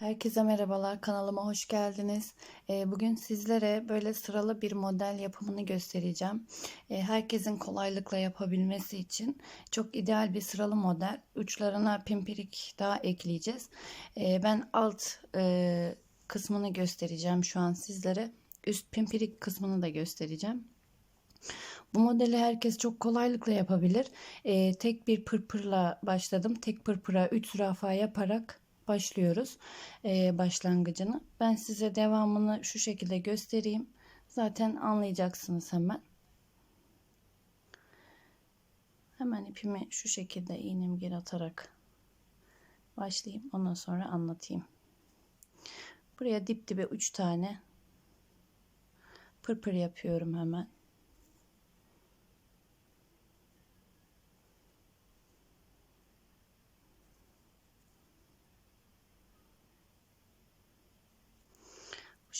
Herkese merhabalar, kanalıma hoş geldiniz. Ee, Bugün sizlere böyle sıralı bir model yapımını göstereceğim. Ee, Herkesin kolaylıkla yapabilmesi için çok ideal bir sıralı model. Uçlarına pimpirik daha ekleyeceğiz. Ee, Ben alt e, kısmını göstereceğim şu an sizlere. Üst pimpirik kısmını da göstereceğim. Bu modeli herkes çok kolaylıkla yapabilir. Tek bir pırpırla başladım. Tek pırpıra 3 zürafa yaparak başlıyoruz ee, başlangıcını. Ben size devamını şu şekilde göstereyim. Zaten anlayacaksınız hemen. Hemen ipimi şu şekilde iğnemi geri atarak başlayayım. Ondan sonra anlatayım. Buraya dip dibe 3 tane pırpır yapıyorum hemen.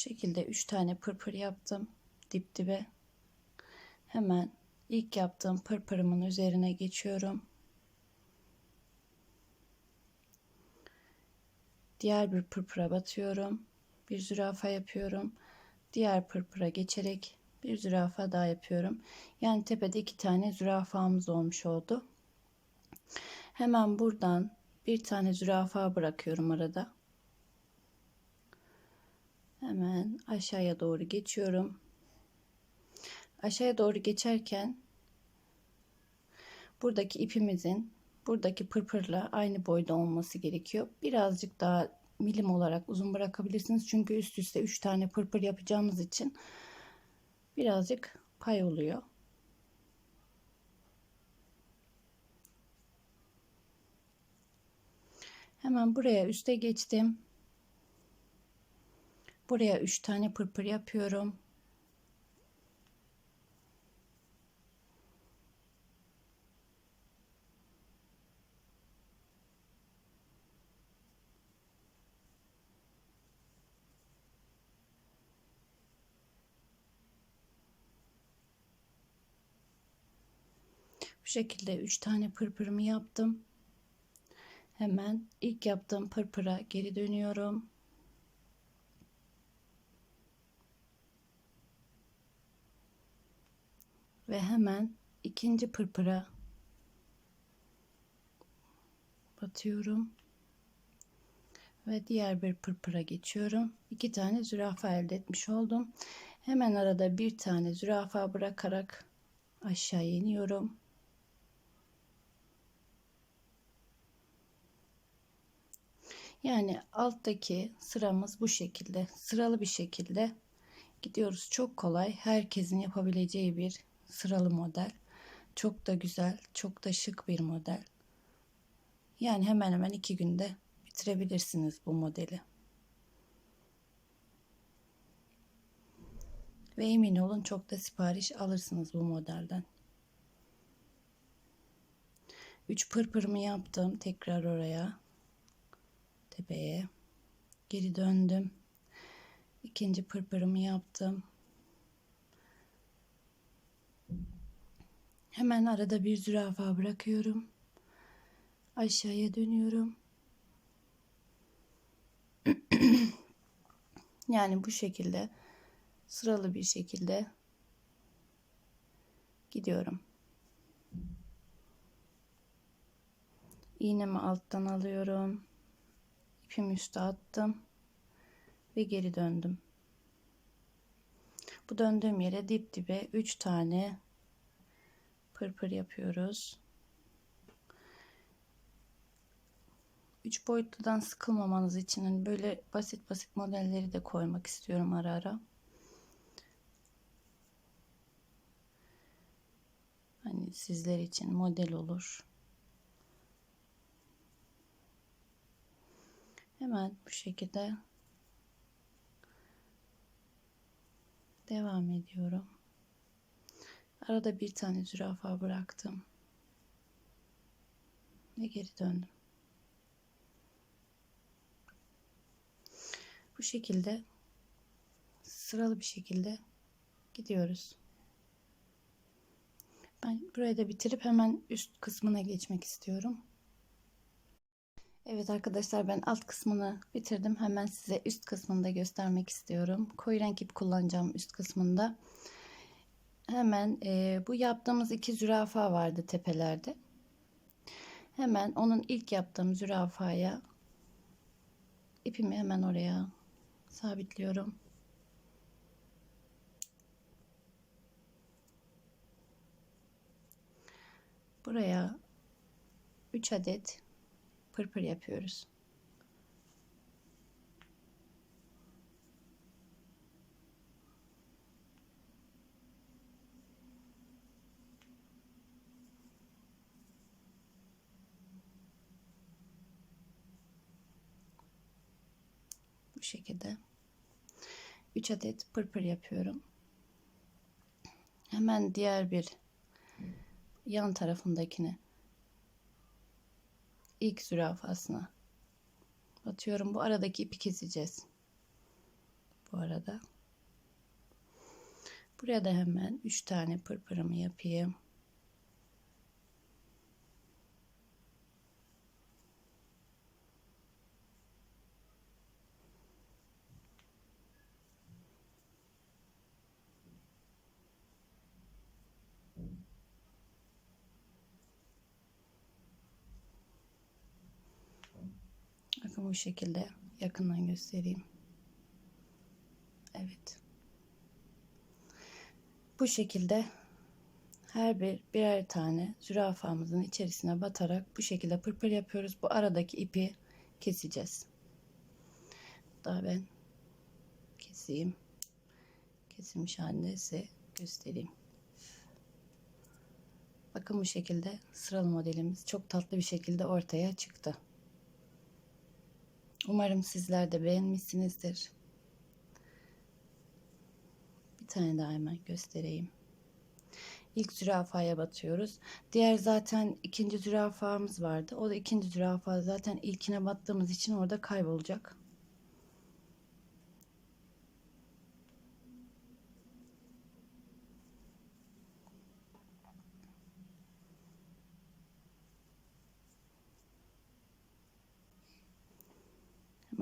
Şekilde 3 tane pırpır yaptım dip dibe. Hemen ilk yaptığım pırpırımın üzerine geçiyorum. Diğer bir pırpıra batıyorum. Bir zürafa yapıyorum. Diğer pırpıra geçerek bir zürafa daha yapıyorum. Yani tepede iki tane zürafamız olmuş oldu. Hemen buradan bir tane zürafa bırakıyorum arada. Hemen aşağıya doğru geçiyorum. Aşağıya doğru geçerken buradaki ipimizin buradaki pırpırla aynı boyda olması gerekiyor. Birazcık daha milim olarak uzun bırakabilirsiniz. Çünkü üst üste 3 tane pırpır yapacağımız için birazcık pay oluyor. Hemen buraya üste geçtim. Buraya 3 tane pırpır yapıyorum. Bu şekilde 3 tane pırpırımı yaptım. Hemen ilk yaptığım pırpıra geri dönüyorum. Ve hemen ikinci pırpıra batıyorum ve diğer bir pırpıra geçiyorum. İki tane zürafa elde etmiş oldum. Hemen arada bir tane zürafa bırakarak aşağı iniyorum. Yani alttaki sıramız bu şekilde sıralı bir şekilde gidiyoruz. Çok kolay. Herkesin yapabileceği bir sıralı model. Çok da güzel, çok da şık bir model. Yani hemen hemen iki günde bitirebilirsiniz bu modeli. Ve emin olun çok da sipariş alırsınız bu modelden. 3 pırpırımı yaptım. Tekrar oraya. Tepeye. Geri döndüm. İkinci pırpırımı yaptım. Hemen arada bir zürafa bırakıyorum. Aşağıya dönüyorum. yani bu şekilde sıralı bir şekilde gidiyorum. İğnemi alttan alıyorum. İpimi üste attım ve geri döndüm. Bu döndüğüm yere dip dibe 3 tane pırpır yapıyoruz. Üç boyutludan sıkılmamanız için hani böyle basit basit modelleri de koymak istiyorum ara ara. Hani sizler için model olur. Hemen bu şekilde devam ediyorum. Arada bir tane zürafa bıraktım. Ve geri döndüm. Bu şekilde sıralı bir şekilde gidiyoruz. Ben burayı da bitirip hemen üst kısmına geçmek istiyorum. Evet arkadaşlar ben alt kısmını bitirdim. Hemen size üst kısmını da göstermek istiyorum. Koyu renk ip kullanacağım üst kısmında. Hemen e, bu yaptığımız iki zürafa vardı tepelerde. Hemen onun ilk yaptığım zürafaya ipimi hemen oraya sabitliyorum. Buraya 3 adet pırpır yapıyoruz. Şekilde 3 adet pırpır yapıyorum. Hemen diğer bir yan tarafındakini ilk zürafasına batıyorum. Bu aradaki ipi keseceğiz. Bu arada. Buraya da hemen 3 tane pırpırımı yapayım. Bakın bu şekilde yakından göstereyim. Evet. Bu şekilde her bir birer tane zürafamızın içerisine batarak bu şekilde pırpır yapıyoruz. Bu aradaki ipi keseceğiz. Daha ben keseyim. Kesilmiş halinde size göstereyim. Bakın bu şekilde sıralı modelimiz çok tatlı bir şekilde ortaya çıktı. Umarım sizler de beğenmişsinizdir. Bir tane daha hemen göstereyim. İlk zürafaya batıyoruz. Diğer zaten ikinci zürafamız vardı. O da ikinci zürafa zaten ilkine battığımız için orada kaybolacak.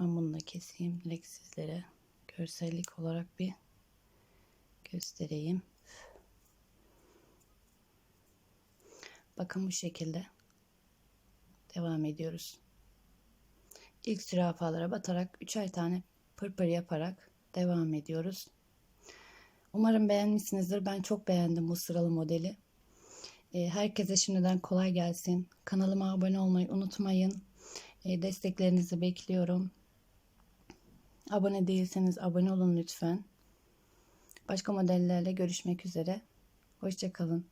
Hemen bunu da keseyim. Direkt sizlere görsellik olarak bir göstereyim. Bakın bu şekilde devam ediyoruz. İlk zürafalara batarak üçer tane pırpır yaparak devam ediyoruz. Umarım beğenmişsinizdir. Ben çok beğendim bu sıralı modeli. Ee, herkese şimdiden kolay gelsin. Kanalıma abone olmayı unutmayın. Ee, desteklerinizi bekliyorum. Abone değilseniz abone olun lütfen. Başka modellerle görüşmek üzere. Hoşçakalın.